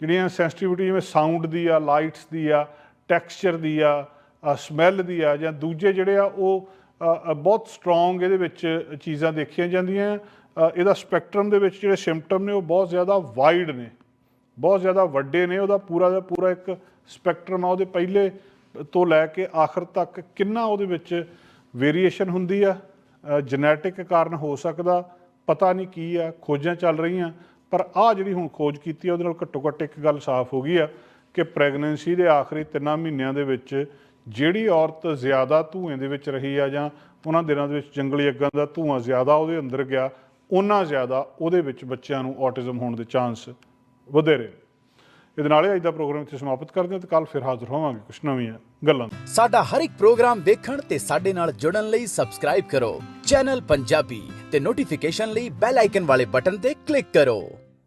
ਜਿਹੜੀਆਂ ਸੈਂਸਿਟਿਵਿਟੀ ਜਿਵੇਂ ਸਾਊਂਡ ਦੀ ਆ ਲਾਈਟਸ ਦੀ ਆ ਟੈਕਸਚਰ ਦੀ ਆ ਸਮੈਲ ਦੀ ਆ ਜਾਂ ਦੂਜੇ ਜਿਹੜੇ ਆ ਉਹ ਬਹੁਤ ਸਟਰੋਂਗ ਇਹਦੇ ਵਿੱਚ ਚੀਜ਼ਾਂ ਦੇਖੀਆਂ ਜਾਂਦੀਆਂ। ਅ, ਇਹਦਾ ਸਪੈਕਟਰਮ ਦੇ ਵਿੱਚ ਜਿਹੜੇ ਸਿੰਪਟਮ ਨੇ ਉਹ ਬਹੁਤ ਜ਼ਿਆਦਾ ਵਾਈਡ ਨੇ। ਬਹੁਤ ਜ਼ਿਆਦਾ ਵੱਡੇ ਨੇ। ਉਹਦਾ ਪੂਰਾ ਦਾ ਪੂਰਾ ਇੱਕ ਸਪੈਕਟਰਮ ਆ। ਉਹਦੇ ਪਹਿਲੇ ਤੋਂ ਲੈ ਕੇ ਆਖਰ ਤੱਕ ਕਿੰਨਾ ਉਹਦੇ ਵਿੱਚ ਵੇਰੀਏਸ਼ਨ ਹੁੰਦੀ ਆ। ਜੈਨੇਟਿਕ ਕਾਰਨ ਹੋ ਸਕਦਾ। ਪਤਾ ਨਹੀਂ ਕੀ ਆ ਖੋਜਾਂ ਚੱਲ ਰਹੀਆਂ। ਪਰ ਆ ਜਿਹੜੀ ਹੁਣ ਖੋਜ ਕੀਤੀ ਆ ਉਹਦੇ ਨਾਲ ਘੱਟੋ ਘੱਟ ਇੱਕ ਗੱਲ ਸਾਫ਼ ਹੋ ਗਈ ਆ ਕਿ ਪ੍ਰੈਗਨੈਂਸੀ ਦੇ ਆਖਰੀ ਤਿੰਨਾਂ ਮਹੀਨਿਆਂ ਦੇ ਵਿੱਚ ਜਿਹੜੀ ਔਰਤ ਜ਼ਿਆਦਾ ਧੂਏ ਦੇ ਵਿੱਚ ਰਹੀ ਆ ਜਾਂ ਉਹਨਾਂ ਦਿਨਾਂ ਦੇ ਵਿੱਚ ਜੰਗਲੀ ਅੱਗਾਂ ਦਾ ਧੂਆਂ ਜ਼ਿਆਦਾ ਉਹਦੇ ਅੰਦਰ ਗਿਆ, ਉਹਨਾਂ ਜ਼ਿਆਦਾ ਉਹਦੇ ਵਿੱਚ ਬੱਚਿਆਂ ਨੂੰ ਆਟਿਜ਼ਮ ਹੋਣ ਦੇ ਚਾਂਸ ਵਧੇਰੇ ਇਹਦੇ ਨਾਲ ਹੀ ਅੱਜ ਦਾ ਪ੍ਰੋਗਰਾਮ ਇੱਥੇ ਸਮਾਪਤ ਕਰਦੇ ਹਾਂ ਤੇ ਕੱਲ ਫਿਰ ਹਾਜ਼ਰ ਹੋਵਾਂਗੇ ਕੁਝ ਨਵੀਆਂ ਗੱਲਾਂ ਨਾਲ। ਸਾਡਾ ਹਰ ਇੱਕ ਪ੍ਰੋਗਰਾਮ ਦੇਖਣ ਤੇ ਸਾਡੇ ਨਾਲ ਜੁੜਨ ਲਈ ਸਬਸਕ੍ਰਾਈਬ ਕਰੋ। ਚੈਨਲ ਪੰਜਾਬੀ ਤੇ ਨੋਟੀਫਿਕੇਸ਼ਨ ਲਈ ਬੈਲ ਆਈਕਨ ਵਾਲੇ ਬਟਨ ਤੇ ਕਲਿੱਕ ਕਰੋ।